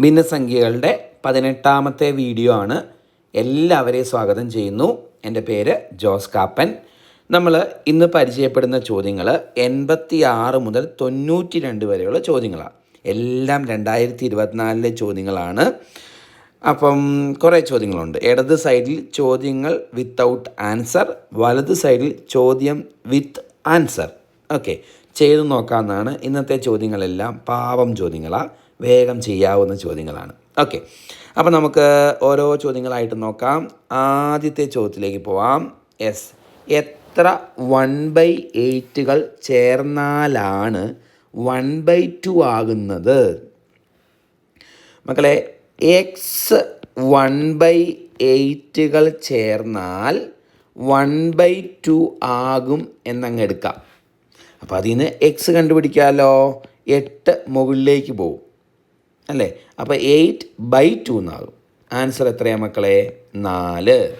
ഭിന്നസംഖ്യകളുടെ പതിനെട്ടാമത്തെ വീഡിയോ ആണ്. എല്ലാവരെയും സ്വാഗതം ചെയ്യുന്നു. എന്റെ പേര് ജോസ് കാപ്പൻ. നമ്മൾ ഇന്ന് പരിചയപ്പെടുന്ന ചോദ്യങ്ങൾ എൺപത്തി ആറ് മുതൽ തൊണ്ണൂറ്റി രണ്ട് വരെയുള്ള ചോദ്യങ്ങളാണ് എല്ലാം രണ്ടായിരത്തി ഇരുപത്തിനാലിലെ ചോദ്യങ്ങളാണ്. അപ്പം കുറേ ചോദ്യങ്ങളുണ്ട്. ഇടത് സൈഡിൽ ചോദ്യങ്ങൾ വിത്തൗട്ട് ആൻസർ വലത് സൈഡിൽ ചോദ്യം വിത്ത് ആൻസർ ഓക്കെ ചെയ്തു നോക്കാമെന്നാണ് ഇന്നത്തെ ചോദ്യങ്ങളെല്ലാം. പാവം ചോദ്യങ്ങളാണ് വേഗം ചെയ്യാവുന്ന ചോദ്യങ്ങളാണ്. ഓക്കെ അപ്പോൾ നമുക്ക് ഓരോ ചോദ്യങ്ങളായിട്ട് നോക്കാം. ആദ്യത്തെ ചോദ്യത്തിലേക്ക് പോവാം. എസ് എത്ര വൺ ബൈ എയ്റ്റുകൾ ചേർന്നാലാണ് വൺ ബൈ ടു ആകുന്നത്? മക്കളെ എക്സ് വൺ ബൈ എയ്റ്റുകൾ ചേർന്നാൽ വൺ ബൈ ടു ആകും എന്നങ്ങ് എടുക്കാം. അപ്പോൾ അതിൽ നിന്ന് എക്സ് കണ്ടുപിടിക്കാമല്ലോ എട്ട് മുകളിലേക്ക് പോകും. അല്ലേ? അപ്പോൾ എയ്റ്റ് ബൈ ടു എന്നാകും. ആൻസർ എത്രയാണ് മക്കളെ? നാല്.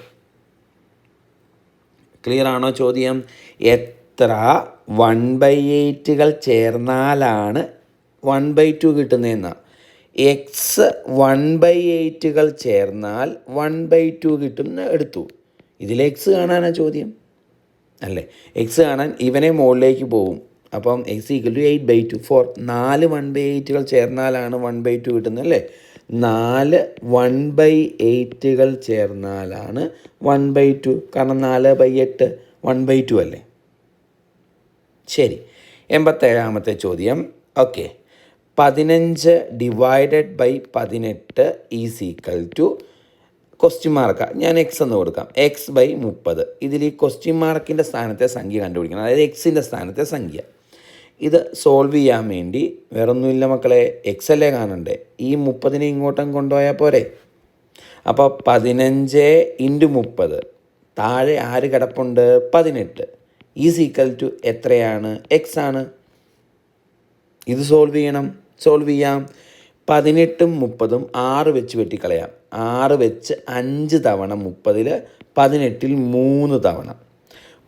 ക്ലിയർ ആണോ ചോദ്യം? എത്ര വൺ ബൈ എയ്റ്റുകൾ ചേർന്നാലാണ് വൺ ബൈ ടു കിട്ടുന്നതെന്നാണ് എക്സ് വൺ ബൈ എയ്റ്റുകൾ ചേർന്നാൽ വൺ ബൈ ടു കിട്ടും എന്ന് എടുത്തു. ഇതിൽ എക്സ് കാണാനാണ് ചോദ്യം? അല്ലേ? എക്സ് കാണാൻ ഇവനെ മുകളിലേക്ക് പോകും. അപ്പം X equal to eight by two four നാല് വൺ ബൈ എയ്റ്റുകൾ ചേർന്നാലാണ് വൺ ബൈ ടു കിട്ടുന്നത് അല്ലേ? നാല് വൺ ബൈ എയ്റ്റുകൾ ചേർന്നാലാണ് വൺ ബൈ ടു കാരണം നാല് ബൈ എട്ട് വൺ ബൈ ടു അല്ലേ? ശരി. എൺപത്തേഴാമത്തെ ചോദ്യം. ഓക്കെ പതിനഞ്ച് ഡിവൈഡഡ് ബൈ പതിനെട്ട് is equal to question mark ഞാൻ എക്സ് എന്ന് കൊടുക്കാം. എക്സ് ബൈ മുപ്പത്. ഇതിൽ ഈ ക്വസ്റ്റ്യൻ മാർക്കിന്റെ സ്ഥാനത്തെ സംഖ്യ കണ്ടുപിടിക്കണം. അതായത് എക്സിന്റെ സ്ഥാനത്തെ സംഖ്യ. ഇത് സോൾവ് ചെയ്യാൻ വേണ്ടി വേറൊന്നുമില്ല മക്കളെ എക്സ് അല്ലേ കാണണ്ടേ? ഈ മുപ്പതിനെ ഇങ്ങോട്ടും കൊണ്ടുപോയാൽ പോരെ? അപ്പോൾ പതിനഞ്ച് ഇന്റു മുപ്പത്. താഴെ ആര് കിടപ്പുണ്ട്? പതിനെട്ട്. ഈസ് ഈക്വൽ ടു എത്രയാണ്? എക്സ് ആണ്. ഇത് സോൾവ് ചെയ്യണം. സോൾവ് ചെയ്യാം. പതിനെട്ടും മുപ്പതും ആറ് വെച്ച് വെട്ടിക്കളയാം. ആറ് വെച്ച് അഞ്ച് തവണ മുപ്പതിൽ പതിനെട്ടിൽ മൂന്ന് തവണ.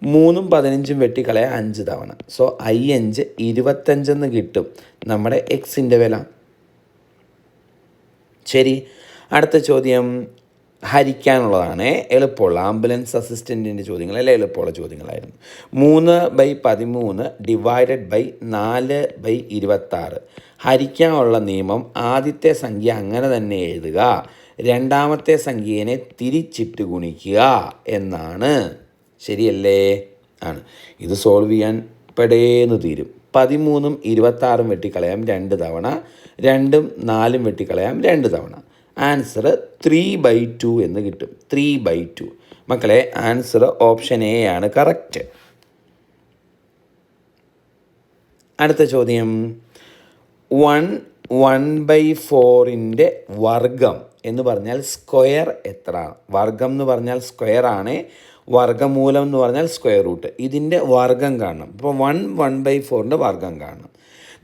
മൂന്നും പതിനഞ്ചും വെട്ടിക്കളയാൻ അഞ്ച് തവണ. സോ ഐ അഞ്ച് ഇരുപത്തഞ്ചെന്ന് കിട്ടും. നമ്മുടെ എക്സിന്റെ വില. ശരി. അടുത്ത ചോദ്യം. ഹരിക്കാനുള്ളതാണ്. എളുപ്പമുള്ള ആംബുലൻസ് അസിസ്റ്റന്റിന്റെ ചോദ്യങ്ങൾ അല്ലെ? എളുപ്പമുള്ള ചോദ്യങ്ങളായിരുന്നു. മൂന്ന് ബൈ പതിമൂന്ന് ഡിവൈഡഡ് ബൈ നാല് ബൈ ഇരുപത്താറ്. ഹരിക്കാനുള്ള നിയമം ആദ്യത്തെ സംഖ്യ അങ്ങനെ തന്നെ എഴുതുക. രണ്ടാമത്തെ സംഖ്യേനെ തിരിച്ചിട്ട് ഗുണിക്കുക എന്നാണ്. ശരിയല്ലേ? ആണ്. ഇത് സോൾവ് ചെയ്യാൻ പെടേന്ന് തീരും. പതിമൂന്നും ഇരുപത്താറും വെട്ടിക്കളയാം രണ്ട് തവണ. രണ്ടും നാലും വെട്ടിക്കളയാം രണ്ട് തവണ. ആൻസർ ത്രീ ബൈ ടു എന്ന് കിട്ടും. ത്രീ ബൈ ടു മക്കളെ ആൻസർ ഓപ്ഷൻ എ ആണ്. കറക്റ്റ് അടുത്ത ചോദ്യം. വൺ വൺ ബൈ ഫോറിന്റെ വർഗം എന്ന് പറഞ്ഞാൽ സ്ക്വയർ എത്ര വർഗം എന്ന് പറഞ്ഞാൽ സ്ക്വയർ ആണ്. വർഗമൂലം എന്ന് പറഞ്ഞാൽ സ്ക്വയർ റൂട്ട് ഇതിന്റെ വർഗം കാണണം. ഇപ്പോൾ വൺ വൺ ബൈ ഫോറിന്റെ വർഗം കാണണം.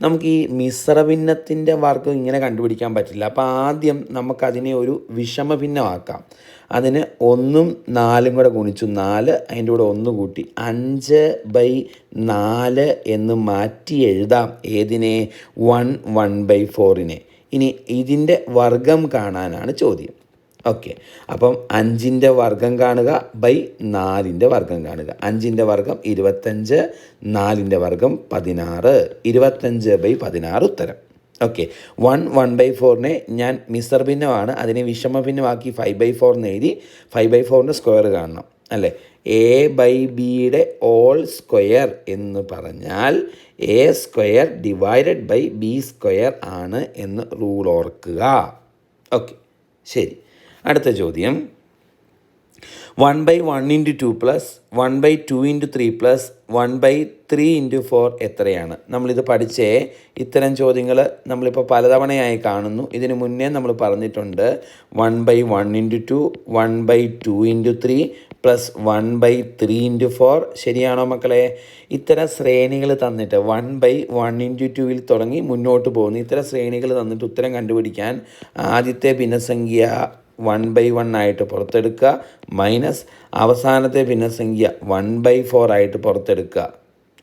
നമുക്ക് ഈ മിശ്രഭിന്നത്തിന്റെ വർഗം ഇങ്ങനെ കണ്ടുപിടിക്കാൻ പറ്റില്ല. അപ്പോൾ ആദ്യം നമുക്കതിനെ ഒരു വിഷമഭിന്നമാക്കാം അതിന് ഒന്നും നാലും കൂടെ ഗുണിച്ചു. നാല് അതിന്റെ കൂടെ ഒന്ന് കൂട്ടി. അഞ്ച് ബൈ നാല് എന്ന് മാറ്റി എഴുതാം. ഏതിനെ? വൺ വൺ ബൈ ഫോറിനെ ഇനി ഇതിന്റെ വർഗം കാണാനാണ് ചോദ്യം. ഓക്കെ അപ്പം അഞ്ചിന്റെ വർഗം കാണുക ബൈ നാലിന്റെ വർഗം കാണുക. അഞ്ചിന്റെ വർഗം ഇരുപത്തഞ്ച് നാലിന്റെ വർഗം പതിനാറ്. ഇരുപത്തഞ്ച് ബൈ പതിനാറ് ഉത്തരം. ഓക്കെ വൺ വൺ ബൈ ഫോറിനെ ഞാൻ മിസർ ഭിന്നമാണ്. അതിനെ വിഷമ ഭിന്നമാക്കി ഫൈവ് ബൈ എന്ന് എഴുതി ഫൈവ് ബൈ ഫോറിന്റെ സ്ക്വയർ കാണണം. അല്ലേ? എ ബൈ ബിയുടെ ഓൾ സ്ക്വയർ എന്ന് പറഞ്ഞാൽ A square divided by B square ആണ് എന്ന് റൂൾ ഓർക്കുക. ഓക്കെ ശരി. അടുത്ത ചോദ്യം. One by one into two plus one by two into three plus one by three into four എത്രയാണ്? നമ്മളിത് പഠിച്ചേ ഇത്തരം ചോദ്യങ്ങൾ നമ്മളിപ്പോൾ പലതവണയായി കാണുന്നു. ഇതിന് മുന്നേ നമ്മൾ പറഞ്ഞിട്ടുണ്ട് one by one into two one by two into three plus one by three into four ശരിയാണോ മക്കളെ? ഇത്തരം ശ്രേണികൾ തന്നിട്ട് വൺ ബൈ വൺ ഇന്റു ടുവിൽ തുടങ്ങി മുന്നോട്ട് പോകുന്നു. ഇത്തരം ശ്രേണികൾ തന്നിട്ട് ഉത്തരം കണ്ടുപിടിക്കാൻ ആദ്യത്തെ ഭിന്നസംഖ്യ വൺ ബൈ വൺ ആയിട്ട് പുറത്തെടുക്കുക. മൈനസ് അവസാനത്തെ ഭിന്നസംഖ്യ വൺ ബൈ ഫോർ ആയിട്ട് പുറത്തെടുക്കുക.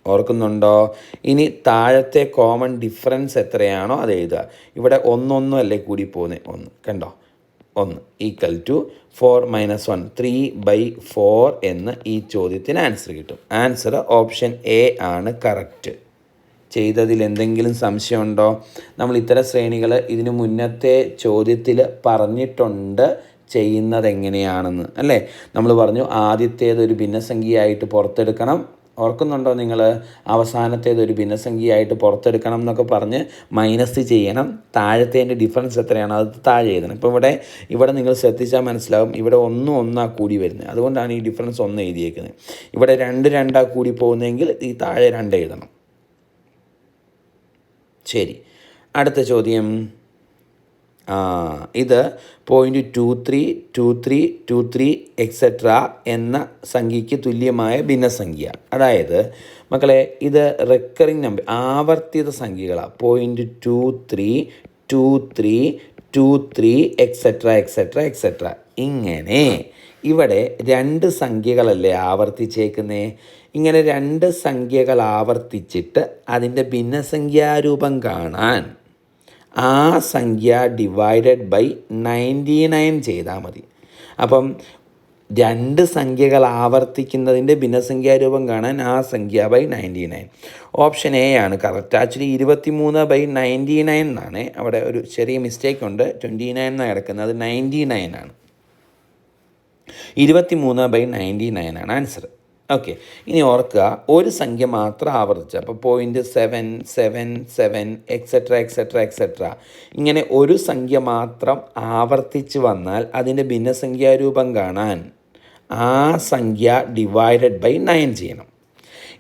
ഓർക്കുന്നുണ്ടോ? ഇനി താഴത്തെ കോമൺ ഡിഫറൻസ് എത്രയാണോ അത് എഴുതുക. ഇവിടെ ഒന്നൊന്നും അല്ലേ കൂടി പോകുന്നത് ഒന്ന്. കണ്ടോ? ഒന്ന്. Equal to four minus one three by four എന്ന് ഈ ചോദ്യത്തിന് ആൻസർ കിട്ടും. ആൻസർ ഓപ്ഷൻ എ ആണ് കറക്റ്റ് ചെയ്തതിൽ എന്തെങ്കിലും സംശയമുണ്ടോ? നമ്മൾ ഇത്തരം ശ്രേണികൾ ഇതിനു മുന്നത്തെ ചോദ്യത്തിൽ പറഞ്ഞിട്ടുണ്ട് ചെയ്യുന്നത് എങ്ങനെയാണെന്ന് അല്ലേ? നമ്മൾ പറഞ്ഞു ആദ്യത്തേത് ഒരു ഭിന്നസംഖ്യയായിട്ട് പുറത്തെടുക്കണം. ഓർക്കുന്നുണ്ടോ നിങ്ങൾ അവസാനത്തേത് ഒരു ഭിന്നസംഖ്യയായിട്ട് പുറത്തെടുക്കണം എന്നൊക്കെ പറഞ്ഞ് മൈനസ് ചെയ്യണം. താഴത്തേന്റെ ഡിഫറൻസ് എത്രയാണ്? അത് താഴെ എഴുതണം. ഇപ്പോൾ ഇവിടെ ഇവിടെ നിങ്ങൾ ശ്രദ്ധിച്ചാൽ മനസ്സിലാവും. ഇവിടെ ഒന്നും ഒന്നാ കൂടി വരുന്നത്. അതുകൊണ്ടാണ് ഈ ഡിഫറൻസ് ഒന്ന് എഴുതിയേക്കുന്നത്. ഇവിടെ രണ്ട് രണ്ടാ കൂടി പോകുന്നതെങ്കിൽ ഈ താഴെ രണ്ട് എഴുതണം. ശരി. അടുത്ത ചോദ്യം. ഇത് point two three two three two three etcetera എന്ന സംഖ്യയ്ക്ക് തുല്യമായ ഭിന്നസംഖ്യ. അതായത് മക്കളെ ഇത് റെക്കറിങ് നമ്പർ ആവർത്തിത സംഖ്യകളാണ് point two three two three two three etcetera etcetera etcetera ഇങ്ങനെ. ഇവിടെ രണ്ട് സംഖ്യകളല്ലേ ആവർത്തിച്ചേക്കുന്നേ? ഇങ്ങനെ രണ്ട് സംഖ്യകൾ ആവർത്തിച്ചിട്ട് അതിന്റെ ഭിന്നസംഖ്യാരൂപം കാണാൻ ആ സംഖ്യ ഡിവൈഡഡ് ബൈ നയന്റി നയൻ ചെയ്താൽ മതി. അപ്പം രണ്ട് സംഖ്യകൾ ആവർത്തിക്കുന്നതിന്റെ ഭിന്നസംഖ്യാരൂപം കാണാൻ ആ സംഖ്യ by ninety nine option A ആണ്. കറക്റ്റ് ആക്ച്വലി ഇരുപത്തി മൂന്ന് ബൈ നയന്റി നയൻ എന്നാണ്. അവിടെ ഒരു ചെറിയ മിസ്റ്റേക്ക് ഉണ്ട്. ട്വന്റി നയൻ എന്നാണ് കിടക്കുന്നത്. അത് നയന്റി നയൻ ആണ്. ഇരുപത്തി മൂന്ന് ബൈ നയന്റി നയൻ ആണ് ആൻസർ ഓക്കെ ഇനി ഓർക്കുക ഒരു സംഖ്യ മാത്രം ആവർത്തിച്ച്. അപ്പോൾ point seven seven seven etcetera etcetera etcetera ഇങ്ങനെ ഒരു സംഖ്യ മാത്രം ആവർത്തിച്ച് വന്നാൽ അതിന്റെ ഭിന്നസംഖ്യാരൂപം കാണാൻ ആ സംഖ്യ ഡിവൈഡഡ് ബൈ നയൻ ചെയ്യണം.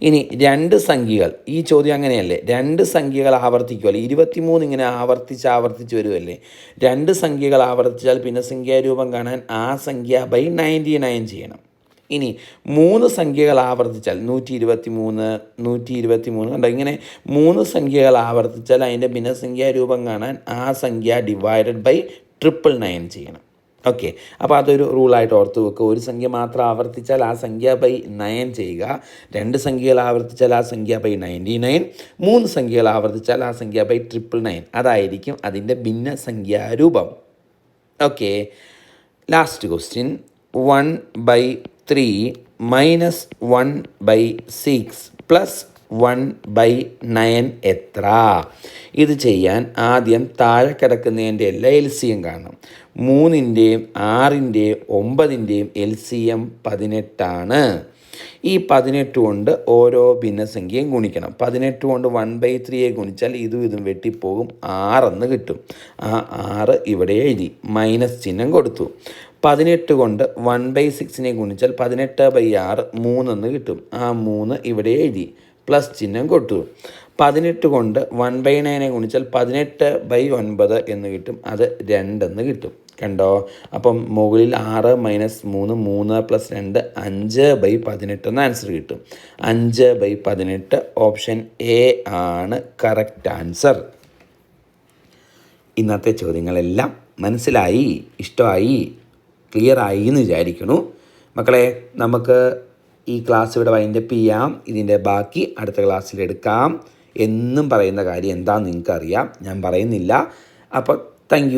ഇനി രണ്ട് സംഖ്യകൾ ഈ ചോദ്യം അങ്ങനെയല്ലേ? രണ്ട് സംഖ്യകൾ ആവർത്തിക്കുമല്ലേ ഇരുപത്തിമൂന്ന് ഇങ്ങനെ ആവർത്തിച്ച് ആവർത്തിച്ച് വരുമല്ലേ രണ്ട് സംഖ്യകൾ ആവർത്തിച്ചാൽ പിന്നെ സംഖ്യാരൂപം കാണാൻ ആ സംഖ്യ ബൈ നയന്റി നയൻ ചെയ്യണം. ഇനി മൂന്ന് സംഖ്യകൾ ആവർത്തിച്ചാൽ നൂറ്റി ഇരുപത്തി മൂന്ന് നൂറ്റി ഇരുപത്തി മൂന്ന് കണ്ടോ? ഇങ്ങനെ മൂന്ന് സംഖ്യകൾ ആവർത്തിച്ചാൽ അതിന്റെ ഭിന്നസംഖ്യാരൂപം കാണാൻ ആ സംഖ്യ ഡിവൈഡഡ് ബൈ ട്രിപ്പിൾ നയൻ ചെയ്യണം. ഓക്കെ അപ്പോൾ അതൊരു റൂളായിട്ട് ഓർത്ത് വെക്കുക. ഒരു സംഖ്യ മാത്രം ആവർത്തിച്ചാൽ ആ സംഖ്യ ബൈ നയൻ ചെയ്യുക. രണ്ട് സംഖ്യകൾ ആവർത്തിച്ചാൽ ആ സംഖ്യ ബൈ നയന്റി നയൻ മൂന്ന് സംഖ്യകൾ ആവർത്തിച്ചാൽ ആ സംഖ്യ ബൈ ട്രിപ്പിൾ നയൻ അതായിരിക്കും അതിന്റെ ഭിന്ന സംഖ്യാരൂപം. Okay last question one by three minus one by six plus one by nine എത്ര? ഇത് ചെയ്യാൻ ആദ്യം താഴെ കിടക്കുന്നതിന്റെ എല്ലാ എൽ സി എം കാണണം. മൂന്നിന്റെയും ആറിന്റെയും ഒമ്പതിന്റെയും എൽ സി എം പതിനെട്ടാണ്. ഈ പതിനെട്ട് കൊണ്ട് ഓരോ ഭിന്നസംഖ്യയും ഗുണിക്കണം. പതിനെട്ട് കൊണ്ട് വൺ ബൈ ത്രീയെ ഗുണിച്ചാൽ ഇതും ഇതും വെട്ടിപ്പോകും. ആറെന്ന് കിട്ടും. ആ ആറ് ഇവിടെ എഴുതി. മൈനസ് ചിഹ്നം കൊടുത്തു. പതിനെട്ട് കൊണ്ട് വൺ ബൈ സിക്സിനെ ഗുണിച്ചാൽ പതിനെട്ട് ബൈ ആറ് മൂന്നെന്ന് കിട്ടും. ആ മൂന്ന് ഇവിടെ എഴുതി. പ്ലസ് ചിഹ്നം കൊടുത്തു. പതിനെട്ട് കൊണ്ട് വൺ ബൈ നയനെ ഗുണിച്ചാൽ പതിനെട്ട് ബൈ ഒൻപത് എന്ന് കിട്ടും. അത് രണ്ടെന്ന് കിട്ടും. കണ്ടോ? അപ്പം മുകളിൽ ആറ് മൈനസ് മൂന്ന് മൂന്ന് പ്ലസ് രണ്ട് അഞ്ച് ബൈ പതിനെട്ട് എന്ന് ആൻസർ കിട്ടും. അഞ്ച് ബൈ പതിനെട്ട് ഓപ്ഷൻ എ ആണ് കറക്റ്റ് ആൻസർ ഇന്നത്തെ ചോദ്യങ്ങളെല്ലാം മനസ്സിലായി ഇഷ്ടമായി ക്ലിയറായി എന്ന് വിചാരിക്കുന്നു. മക്കളെ നമുക്ക് ഈ ക്ലാസ് ഇവിടെ വൈൻഡപ്പ് ചെയ്യാം. ഇതിന്റെ ബാക്കി അടുത്ത ക്ലാസ്സിൽ എടുക്കാം. എന്നും പറയുന്ന കാര്യം എന്താണെന്ന് നിങ്ങൾക്കറിയാം. ഞാൻ പറയുന്നില്ല. അപ്പോൾ താങ്ക്